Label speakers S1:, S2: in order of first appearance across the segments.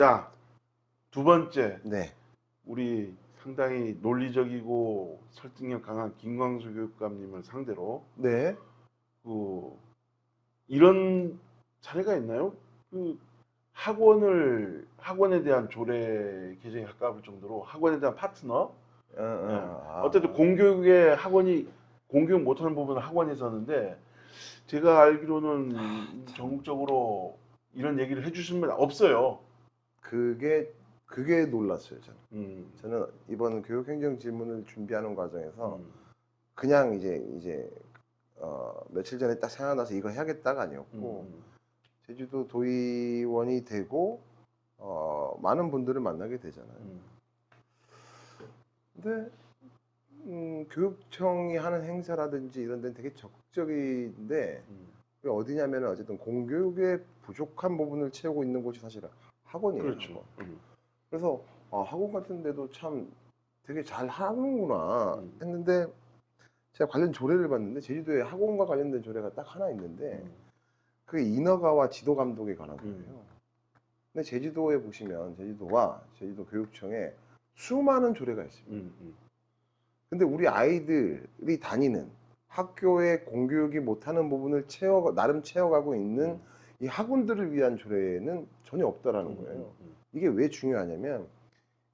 S1: 자, 두 번째
S2: 네.
S1: 우리 상당히 논리적이고 설득력 강한 김광수 교육감님을 상대로
S2: 네.
S1: 그 이런 사례가 있나요? 그 학원을 학원에 대한 조례 개정에 가까울 정도로 학원에 대한 파트너
S2: 어, 어,
S1: 네.
S2: 아.
S1: 어쨌든 공교육에 학원이 공교육 못하는 부분은 학원이 있었는데 제가 알기로는 전국적으로 이런 얘기를 해주신 분 없어요.
S2: 그게 그게 놀랐어요, 저는.
S1: 음.
S2: 저는 이번 교육행정 질문을 준비하는 과정에서
S1: 음.
S2: 그냥 이제 이제 어, 며칠 전에 딱 생각나서 이거 해야겠다가 아니었고
S1: 음.
S2: 제주도 도의원이 되고 어, 많은 분들을 만나게 되잖아요.
S1: 음.
S2: 근데 음, 교육청이 하는 행사라든지 이런 데는 되게 적극적인데
S1: 음.
S2: 어디냐면 어쨌든 공교육의 부족한 부분을 채우고 있는 곳이 사실 학원이에요.
S1: 그렇죠.
S2: 학원.
S1: 음.
S2: 그래서 아, 학원 같은 데도 참 되게 잘 하는구나
S1: 음.
S2: 했는데 제가 관련 조례를 봤는데 제주도에 학원과 관련된 조례가 딱 하나 있는데
S1: 음.
S2: 그게 인허가와 지도 감독에 관한 거예요.
S1: 음.
S2: 근데 제주도에 보시면 제주도와 제주도 교육청에 수많은 조례가 있습니다.
S1: 음. 음.
S2: 근데 우리 아이들이 다니는 학교의 공교육이 못하는 부분을 채워 나름 채워가고 있는
S1: 음.
S2: 이 학원들을 위한 조례는 전혀 없다라는 거예요.
S1: 음.
S2: 이게 왜 중요하냐면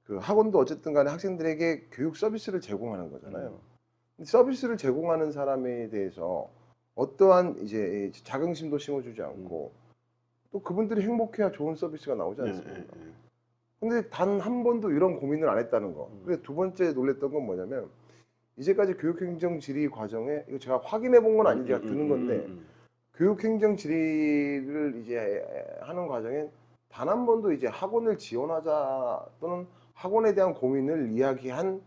S2: 그 학원도 어쨌든 간에 학생들에게 교육 서비스를 제공하는 거잖아요.
S1: 음.
S2: 서비스를 제공하는 사람에 대해서 어떠한 이제 자긍심도 심어주지 않고 또 그분들이 행복해야 좋은 서비스가 나오지
S1: 예,
S2: 않습니까?
S1: 예, 예.
S2: 근데 단 한 번도 이런 고민을 안 했다는 거.
S1: 음.
S2: 그래서 두 번째 놀랬던 건 뭐냐면 이제까지 교육행정 질의 과정에 이거 제가 확인해 본 건 아닌지
S1: 음,
S2: 드는
S1: 음,
S2: 건데
S1: 음, 음.
S2: 교육행정 질의를 이제 하는 과정에 단한 번도 이제 학원을 지원하자 또는 학원에 대한 고민을 이야기한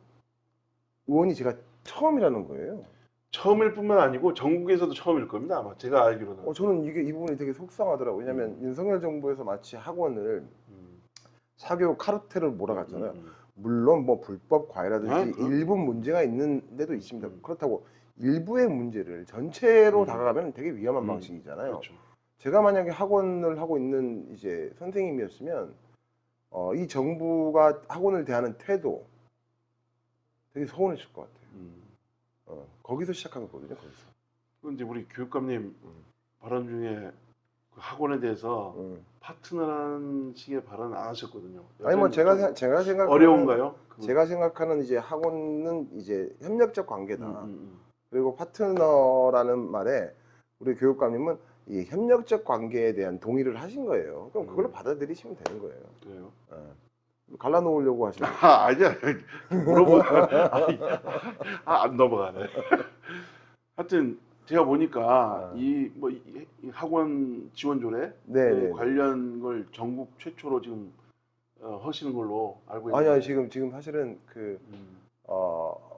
S2: 의원이 제가 처음이라는 거예요.
S1: 처음일 뿐만 아니고 전국에서도 처음일 겁니다. 아마 제가 알기로는.
S2: 어, 저는 이게 이 부분이 되게 속상하더라고요. 왜냐하면 윤석열 정부에서 마치 학원을
S1: 음.
S2: 사교육 카르텔을 몰아갔잖아요.
S1: 음, 음.
S2: 물론 뭐 불법 과외라든지
S1: 아.
S2: 일부 문제가 있는 데도 있습니다.
S1: 음.
S2: 그렇다고 일부의 문제를 전체로
S1: 음.
S2: 다가가면 되게 위험한
S1: 음.
S2: 방식이잖아요.
S1: 그렇죠.
S2: 제가 만약에 학원을 하고 있는 이제 선생님이었으면 어, 이 정부가 학원을 대하는 태도 되게 서운했을 것 같아요.
S1: 음.
S2: 어, 거기서 시작한 거거든요. 거기서.
S1: 그런데 우리 교육감님 발언 중에 그 학원에 대해서
S2: 음.
S1: 파트너라는 식의 발언 안 하셨거든요.
S2: 아니 뭐 제가 제가 생각
S1: 어려운가요? 그-
S2: 제가 생각하는 이제 학원은 이제 협력적
S1: 음,
S2: 관계다.
S1: 음, 음.
S2: 그리고 파트너라는 말에 우리 교육감님은 이 협력적 관계에 대한 동의를 하신 거예요. 그럼 그걸로
S1: 음.
S2: 받아들이시면 되는 거예요.
S1: 그래요.
S2: 예. 갈라놓으려고 하시는 거예요.
S1: 아, 아니야. 물어보. 아니, 아, 안 넘어가네. 하여튼 제가 보니까
S2: 아.
S1: 이뭐 학원 지원 조례
S2: 네,
S1: 그
S2: 네.
S1: 관련 걸 전국 최초로 지금 어, 하시는 걸로 알고 있는데.
S2: 아니 아니 지금 지금 사실은 그
S1: 음,
S2: 어,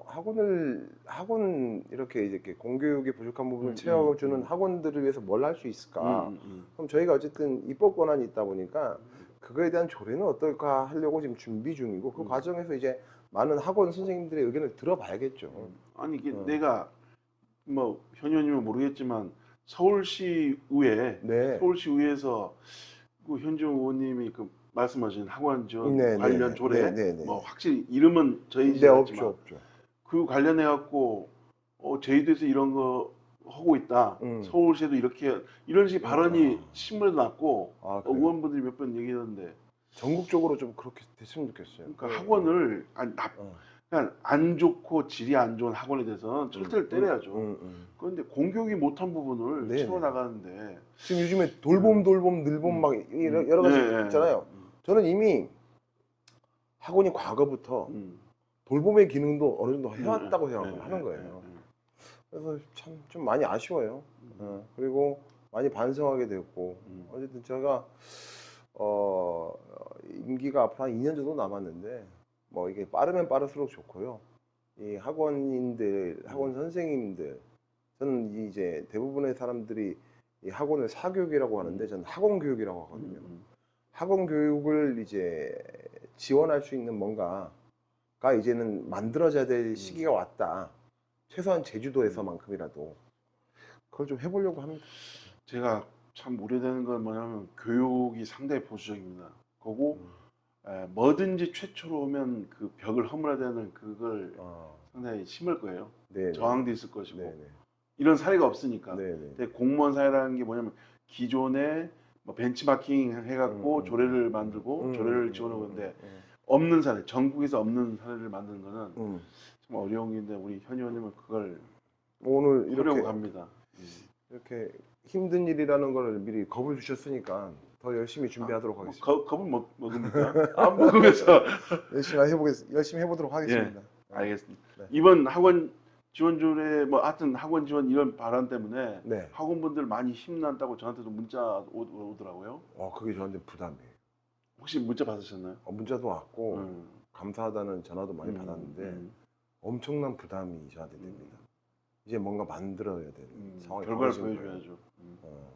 S2: 학원을 학원 이렇게 이렇게 공교육이 부족한 부분을
S1: 음,
S2: 채워주는
S1: 음, 음.
S2: 학원들을 위해서 뭘 할 수 있을까?
S1: 음, 음,
S2: 그럼 저희가 어쨌든 입법 권한이 있다 보니까
S1: 음.
S2: 그거에 대한 조례는 어떨까 하려고 지금 준비 중이고 그
S1: 음.
S2: 과정에서 이제 많은 학원 선생님들의 의견을 들어봐야겠죠.
S1: 음. 아니 이게
S2: 어.
S1: 내가 뭐 현현이면 모르겠지만 서울시 의회
S2: 네.
S1: 서울시 의회에서 그 현종 의원님이 그 말씀하신 학원 지원
S2: 네, 네,
S1: 관련
S2: 네.
S1: 조례
S2: 네, 네, 네.
S1: 뭐 확실히 이름은 저희
S2: 네,
S1: 집
S2: 없죠, 없죠.
S1: 그 관련해 갖고 어 저희도에서 이런 거 하고 있다.
S2: 음.
S1: 서울시에도 이렇게 이런 식 발언이
S2: 아.
S1: 신문에 났고
S2: 아,
S1: 어,
S2: 그래요?
S1: 의원분들이 몇 번 얘기했는데
S2: 전국적으로 좀 그렇게 됐으면 좋겠어요.
S1: 그러니까
S2: 네.
S1: 학원을 안, 나-
S2: 어.
S1: 그냥 안 좋고 질이 안 좋은 학원에 대해서는 철퇴를 때려야죠.
S2: 음, 음.
S1: 그런데 공교육이 못한 부분을
S2: 네네.
S1: 채워 나가는데
S2: 지금 요즘에 돌봄, 돌봄, 늘봄
S1: 음.
S2: 막 여러, 여러 가지
S1: 네,
S2: 있잖아요. 저는 이미 학원이 과거부터
S1: 음.
S2: 돌봄의 기능도 어느 정도 해왔다고
S1: 네,
S2: 생각을
S1: 네,
S2: 하는
S1: 네,
S2: 거예요. 그래서 참 좀 많이 아쉬워요.
S1: 음.
S2: 어, 그리고 많이 반성하게
S1: 음.
S2: 어쨌든 제가 어 임기가 앞으로 한 2년 정도 남았는데 뭐 이게 빠르면 빠를수록 좋고요. 이 학원인들, 학원 선생님들 저는 이제 대부분의 사람들이 이 학원을 사교육이라고 하는데 저는 학원 교육이라고 하거든요.
S1: 음.
S2: 학원 교육을 이제 지원할 수 있는 뭔가 가 이제는 만들어져야 될 시기가 왔다. 최소한 제주도에서만큼이라도 그걸 좀 해보려고 합니다.
S1: 제가 참 우려되는 건 뭐냐면 교육이 상당히 보수적입니다. 거고 에, 뭐든지 최초로 오면 그 벽을 허물어대는 그걸
S2: 아,
S1: 상당히 심을 거예요.
S2: 네.
S1: 저항도 있을 것이고
S2: 네네.
S1: 이런 사례가 없으니까.
S2: 네네.
S1: 근데 공무원 사회라는 게 뭐냐면 기존에 뭐 벤치마킹 해갖고
S2: 음, 음.
S1: 조례를 만들고
S2: 음,
S1: 조례를
S2: 음,
S1: 지원하고
S2: 음,
S1: 있는데
S2: 음,
S1: 없는 사례, 전국에서 없는 사례를 만드는 거는
S2: 음.
S1: 참 어려운 일인데 우리 현 의원님은 그걸
S2: 오늘 이렇게
S1: 합니다.
S2: 이렇게 힘든 일이라는 걸 미리 겁을 주셨으니까 더 열심히 준비하도록
S1: 뭐
S2: 하겠습니다.
S1: 거, 겁을 먹, 먹습니까? 안 먹으면서
S2: 열심히 해보겠 열심히 해보도록 하겠습니다.
S1: 알겠습니다.
S2: 네.
S1: 이번 학원 지원 조례 뭐 하여튼 학원 지원 이런 발언 때문에
S2: 네.
S1: 학원분들 많이 힘난다고 저한테도 문자 오, 더라고요
S2: 어 그게 저한테 부담이에요.
S1: 혹시 문자 받으셨나요?
S2: 어, 문자도 왔고
S1: 음,
S2: 감사하다는 전화도 많이
S1: 음,
S2: 받았는데
S1: 음,
S2: 엄청난 부담이 저한테 됩니다. 이제 뭔가 만들어야 되는
S1: 음,
S2: 상황이
S1: 결과를
S2: 벌어진 거예요.
S1: 보여줘야죠. 음.
S2: 어,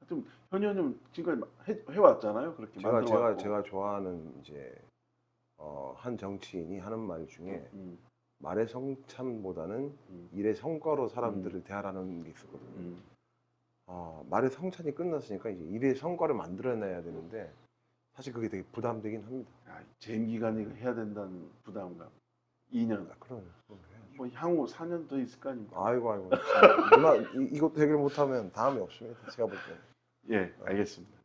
S1: 하여튼 현 의원님 지금까지 해, 해왔잖아요. 그렇게
S2: 제가
S1: 만들어
S2: 제가
S1: 왔고.
S2: 제가 좋아하는 이제 어, 한 정치인이 하는 말 중에
S1: 음,
S2: 말의 성찬보다는
S1: 음,
S2: 일의 성과로 사람들을 대하라는 게 있었거든요.
S1: 음.
S2: 아, 말의 성찬이 끝났으니까 이제 일의 성과를 만들어내야 되는데 사실 그게 되게 부담되긴 합니다.
S1: 야, 재임 기간이 해야 된다는 부담감. 2년.
S2: 아, 그럼.
S1: 뭐 향후 4년 더 있을 거 아닙니까?
S2: 아이고 아이고 문화 이, 이것도 해결 못하면 다음이 없습니다. 제가 볼 때.
S1: 예, 알겠습니다.